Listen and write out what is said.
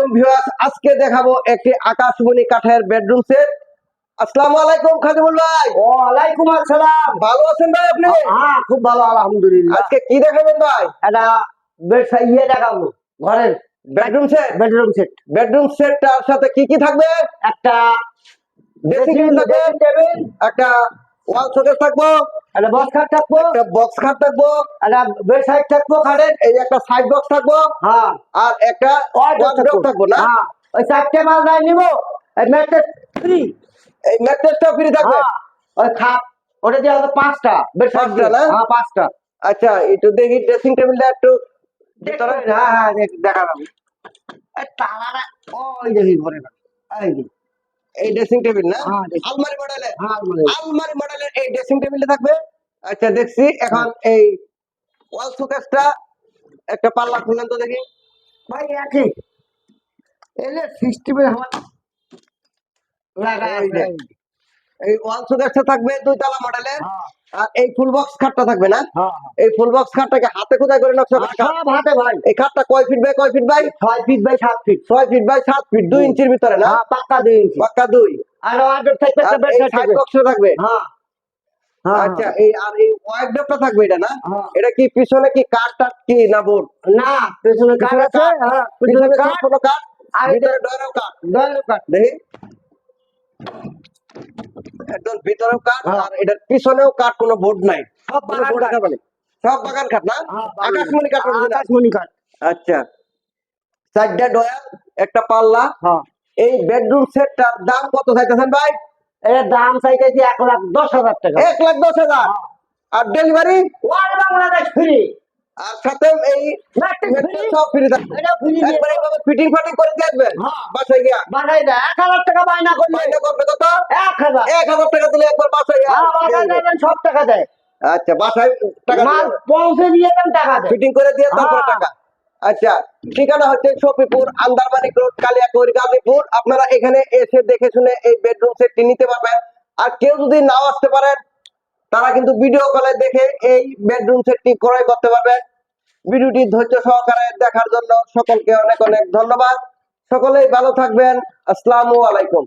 আলাইকুম ভিউয়ার্স আজকে দেখাবো একটি আকাশমণি কাঠের বেডরুম সেট আসসালামু আলাইকুম খাদিমুল ভাই। ওয়ালাইকুম আসসালাম। ভালো আছেন ভাই আপনি? হ্যাঁ খুব ভালো আলহামদুলিল্লাহ। আজকে কি দেখাবেন ভাই? এটা ইয়ে দেখাবো ঘরের bedroom set bedroom set bedroom সেটটার সাথে কি কি থাকবে? একটা ড্রেসিং টেবিল একটা ওয়াল শোকেস থাকব একটা বক্স খাট থাকব। একটা বক্স খাট থাকব একটা বেড সাইড থাকব খাটের। এই একটা সাইড বক্স থাকব হ্যাঁ। আর একটা ওয়ার্ডরোব থাকব। না? হ্যাঁ। ওই চারটে মাল নাই নিবো এই ম্যাট্রেস ফ্রি এই ম্যাট্রেসটা ফ্রি থাকবে? হ্যাঁ। ওই খাট ওটা দিয়ে হবে পাঁচটা বেড সাইড না? হ্যাঁ পাঁচটা। আচ্ছা একটু দেখি ড্রেসিং টেবিলটা একটু হ্যাঁ হ্যাঁ দেখ- দেখালাম। তালাটা ওই দেখি ঘরে না এই যে। এই ড্রেসিং টেবিল না? হ্যাঁ, আলমারি মডেলের হ্যাঁ আলমারি। মডেলের এই ড্রেসিং টেবিলে থাকবে? আচ্ছা দেখছি এখন এই ওয়াল শোকেসটা একটা পাল্লা খুললেন তো দেখি। ভাই একই এলে সিস্টেমে আমার লাগা এই ওয়াল শোকেসটা থাকবে দুই তালা মডেলের হ্যাঁ। আর এই ফুল বক্স খাটটা থাকবে না? হ্যাঁ এই ফুল বক্স খাটটাকে হাতে খোদাই করে নকশা করা সব হাতে ভাই। এই খাটটা কয় ফিট বাই কয় ফিট বাই ছয় ফিট বাই সাত ফিট ছয় ফিট বাই সাত ফিট দুই ইঞ্চির ভিতরে না? হ্যাঁ পাক্কা দুই ইঞ্চি। পাক্কা দুই। আর আগে থাকবে। সাইড সাইড থাকবে? হ্যাঁ। হ্যাঁ। আচ্ছা এই আর এই ওয়াইডটা থাকবে এটা না? হ্যাঁ। এটা কি পিছনে কি কাঠ টাট কি না বোর্ড না পেছনে পিছনে আছে। হ্যাঁ পিছনে কাঠ সম্পূর্ণ কাঠ আর ভিতরে ডয়ারও কাঠ দয়ালু কাঠ দেখি। একদম ভিতরেও কাঠ হ্যাঁ। আর এটার পিছনেও কাঠ কোনো বোর্ড নাই। সব বাগান কাঠ। মানে সব বাগান কাঠ না? হ্যাঁ, আকাশমণি কাঠ কাঠ। আকাশমণি কাঠ। আচ্ছা। চারটা ডয়ার একটা পাল্লা। হ্যাঁ। এই বেডরুম সেটটার দাম কত চাইতেছেন ভাই? এর দাম চাইতেছি এক লাখ দশ হাজার টাকা। এক লাখ দশ হাজার। আর ডেলিভারি? বাংলাদেশ ফ্রি। আর সাথে এই সব ফ্রি থাকবে এটা ফ্রি দিয়ে। একবার ফিটিং ফাটিং করে দিয়ে। বাসায় গিয়া। বানাই দেয় এক হাজার টাকা বায়না করলে। মাইনে করবে কত? এক হাজার। টাকা দিলে একবার বাসায় গিয়া বাসায় যাবেন, সব টাকা দেয়। আচ্ছা বাসায় টাকা মাল পৌঁছে দিয়ে দেন টাকা দেয়। ফিটিং করে দিয়ে তারপরে। টাকা। আচ্ছা ঠিকানা হচ্ছে সফিপুর আন্দারমানিক রোড কালিয়াকৈর গাজীপুর। আপনারা এখানে এসে দেখে শুনে এই বেডরুম সেটটি নিতে পারবেন। আর কেউ যদি নাও আসতে পারেন তারা কিন্তু ভিডিও কলে দেখে এই বেডরুম সেটটি ক্রয় করতে পারবেন। ভিডিওটি ধৈর্য সহকারে দেখার জন্য সকলকে অনেক অনেক ধন্যবাদ। সকলেই ভালো থাকবেন। আসসালামু আলাইকুম।